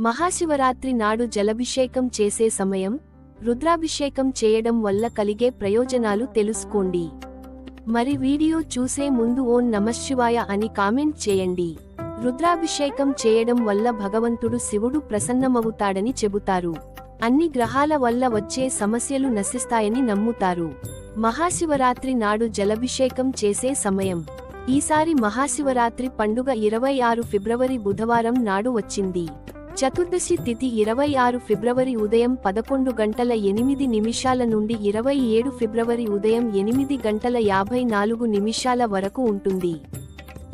మహాశివరాత్రి నాడు జలభిషేకం చేసే సమయం రుద్రాభిషేకం చేయడం వల్ల కలిగే ప్రయోజనాలు తెలుసుకోండి. మరి వీడియో చూసే ముందు ఓం నమశివాయ అని కామెంట్ చేయండి. రుద్రాభిషేకం చేయడం వల్ల భగవంతుడు శివుడు ప్రసన్నమవుతాడని చెబుతారు. అన్ని గ్రహాల వల్ల వచ్చే సమస్యలు నశిస్తాయని నమ్ముతారు. మహాశివరాత్రి నాడు జలభిషేకం చేసే సమయం. ఈసారి మహాశివరాత్రి పండుగ ఇరవై ఆరు ఫిబ్రవరి బుధవారం నాడు వచ్చింది. చతుర్దశి తిథి ఇరవై ఆరు ఫిబ్రవరి ఉదయం పదకొండు గంటల ఎనిమిది నిమిషాల నుండి ఇరవై ఏడు ఫిబ్రవరి ఉదయం ఎనిమిది గంటల యాభై నాలుగు నిమిషాల వరకు ఉంటుంది.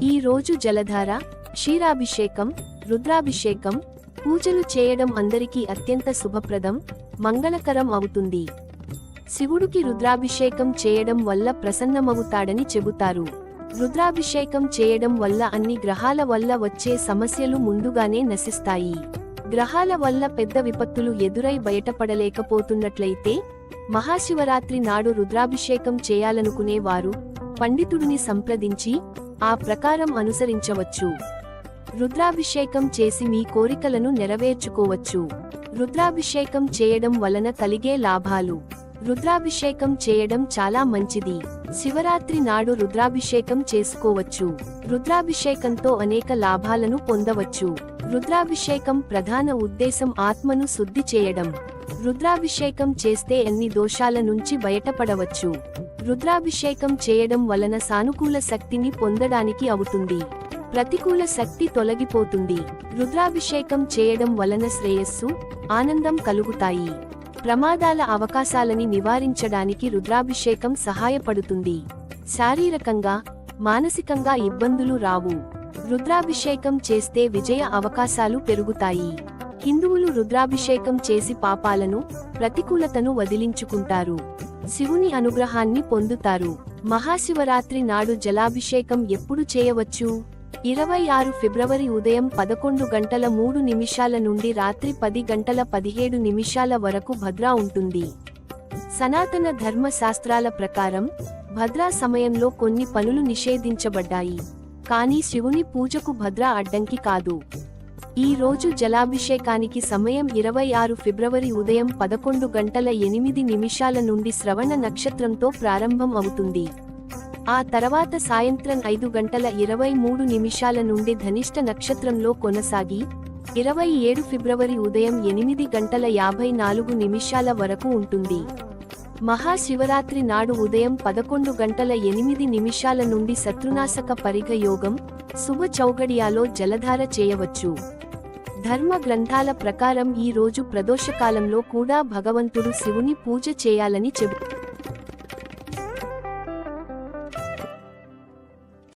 ఈ రోజు జలధార క్షీరాభిషేకం రుద్రాభిషేకం పూజలు చేయడం అందరికీ అత్యంత శుభప్రదం మంగళకరం అవుతుంది. శివుడికి రుద్రాభిషేకం చేయడం వల్ల ప్రసన్నమవుతాడని చెబుతారు. రుద్రాభిషేకం చేయడం వల్ల అన్ని గ్రహాల వల్ల వచ్చే సమస్యలు ముందుగానే నశిస్తాయి. గ్రహాల వల్ల పెద్ద విపత్తులు ఎదురై బయటపడలేకపోతున్నట్లయితే మహాశివరాత్రి నాడు రుద్రాభిషేకం చేయాలనుకునే వారు పండితుడిని సంప్రదించి ఆ ప్రకారం అనుసరించవచ్చు. రుద్రాభిషేకం చేసి మీ కోరికలను నెరవేర్చుకోవచ్చు. రుద్రాభిషేకం చేయడం వలన కలిగే లాభాలు రుద్రాభిషేకం చేయడం చాలా మంచిది. శివరాత్రి నాడు రుద్రాభిషేకం చేసుకోవచ్చు. రుద్రాభిషేకంతో అనేక లాభాలను పొందవచ్చు. రుద్రాభిషేకం ప్రధాన ఉద్దేశం ఆత్మను శుద్ధి చేయడం. రుద్రాభిషేకం చేస్తే ఎన్ని దోషాల నుంచి బయటపడవచ్చు? రుద్రాభిషేకం చేయడం వలన సానుకూల శక్తిని పొందడానికి అవుతుంది. ప్రతికూల శక్తి తొలగిపోతుంది. రుద్రాభిషేకం చేయడం వలన శ్రేయస్సు ఆనందం కలుగుతాయి. ప్రమాదాల అవకాశాలని నివారించడానికి రుద్రాభిషేకం సహాయపడుతుంది. శారీరకంగా మానసికంగా ఇబ్బందులు రావు. రుద్రాభిషేకం చేస్తే విజయ అవకాశాలు పెరుగుతాయి. హిందువులు రుద్రాభిషేకం చేసి పాపాలను ప్రతికూలతను వదిలించుకుంటారు. శివుని అనుగ్రహాన్ని పొందుతారు. మహాశివరాత్రి నాడు జలాభిషేకం ఎప్పుడు చేయవచ్చు? ఇరవై ఆరు ఫిబ్రవరి ఉదయం పదకొండు గంటల మూడు నిమిషాల నుండి రాత్రి పది గంటల పదిహేడు నిమిషాల వరకు భద్రా ఉంటుంది. సనాతన ధర్మ శాస్త్రాల ప్రకారం భద్రా సమయంలో కొన్ని పనులు నిషేధించబడ్డాయి. కానీ శివుని పూజకు భద్రా అడ్డంకి కాదు. ఈ రోజు జలాభిషేకానికి సమయం ఇరవై ఆరు ఫిబ్రవరి ఉదయం పదకొండు గంటల ఎనిమిది నిమిషాల నుండి శ్రవణ నక్షత్రంతో ప్రారంభం అవుతుంది. ఆ తర్వాత సాయంత్రం ఐదు గంటల ఇరవై మూడు నిమిషాల నుండి ధనిష్ట నక్షత్రంలో కొనసాగి ఇరవై ఏడు ఫిబ్రవరి ఉదయం ఎనిమిది గంటల యాభై నాలుగు నిమిషాల వరకు ఉంటుంది. మహాశివరాత్రి నాడు ఉదయం పదకొండు గంటల ఎనిమిది నిమిషాల నుండి శత్రునాశక పరిఘ యోగం శుభ చౌగడియాలో జలధార చేయవచ్చు. ధర్మ గ్రంథాల ప్రకారం ఈ రోజు ప్రదోషకాలంలో కూడా భగవంతుడు శివుని పూజ చేయాలని చెబుతారు